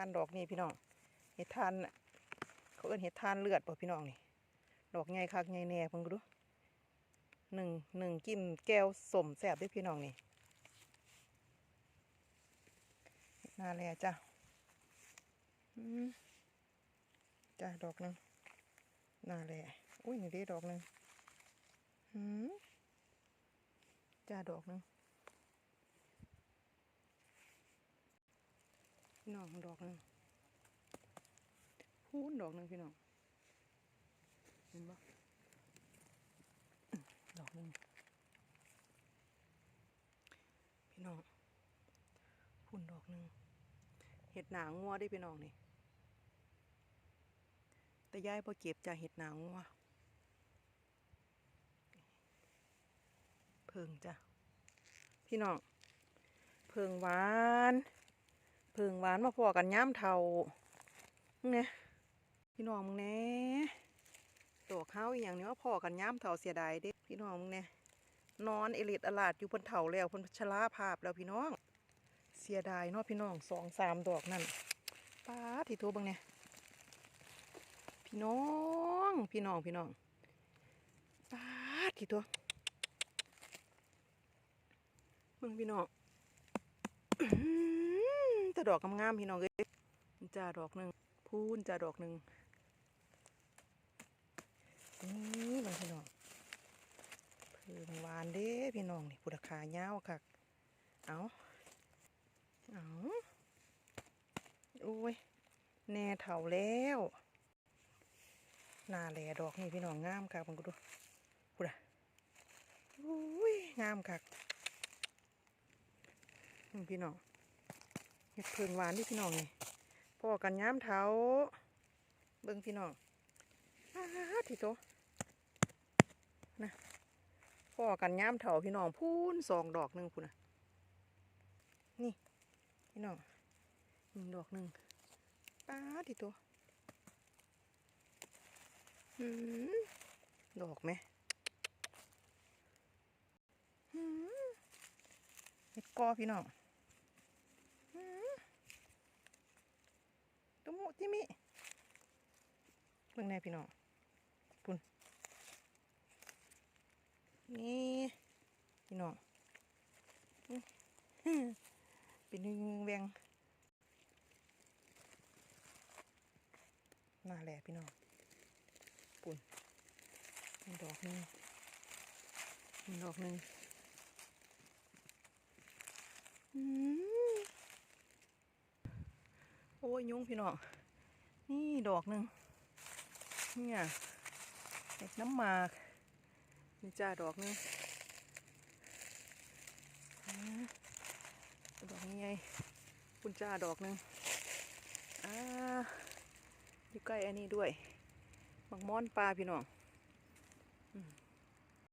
านดอกนี่พี่น้องเห็ดทานน่ะเขาเอิ้นเห็ดทานเลือดป่ะพี่น้องนี่ดอกใหญ่คักใหญ่แน่เพิ่งดูหนึ่งหนึ่งกิมแก้วสมแสบด้วยพี่น้องนี่เฮ็ดนาแลจ้ะจ้ะดอกหนึ่งนาแลอุ้ยนี่เด้ดอกหนึ่งจ้าดอกหนึ่ง พี่น้องดอกหนึ่งพูนดอกหนึ่งพี่น้องเห็นปะดอกหนึ่งพี่น้องพุ่นดอกหนึ่งเห็ดหนางัวได้พี่น้องนี่แต่ยายพอเก็บจากเห็ดหนางัวเพิงจ้ะพี่น้องเพิงหวาน เพิงหวานมาพอกันย่ามเทาเนี่ยพี่น้องมึงแหน่ยดอกข้าวอย่างนี้ยพอกันย่ามเถาเสียดายเด็กพี่น้องมึงเนี่ยนอนเอลิดอลาดอยู่บนเถาแล้วบนชราภาพแล้วพี่น้อง เสียดายเนาะพี่น้องสองสามดอกนั่นป้าที่ตัวบังเนี่ยพี่น้องพี่น้องพี่น้องป้าที่ตัวมึงพี่น้อง ดอกงามๆพี่น้องเอ้ยจ้าดอกหนึ่งพูนจ้าดอกหนึ่งนี่มันพี่น้องเพิ่งหวานเด้พี่น้องนี่พุทธคาเงาวค่ะเอาเอาโอ้ยแน่เถาแล้วหน้าแหลดอกนี่พี่น้องงามค่ะมันก็ดูพุทธโอ้ยงามค่ะพี่น้อง เห็ดเพิ่งหวานนี่พี่น้องนี่พอกันย้ำเถาเบิ่งพี่น้องอ้าทีโตนะพ่อกันย่ามเถาพี่น้องพูนสองดอกหนึ่งพูนนะนี่พี่น้องหนึ่งดอกหนึ่งป้าทีโตดอกไหมเห็ดกอพี่น้องหืมตุมุ จิมิเบิ่งแน่พี่น้องปุ่นนี่พี่น้องเป็นหนึ่งแวงน้าแหล่พี่น้องปุ่นดอกหนึ่งดอกหนึ่งอืมโอ้ยยุงพี่น้อง นี่ดอกหนึ่งเนี่ยเห็ดน้ำหมากนี่จ้าดอกหนึงอ่งดอกนี้ไงคุณจ้าดอกหนึงอ่าอยู่ใกล้อันนี้ด้วยบักม้อนปลาพี่น้องอืม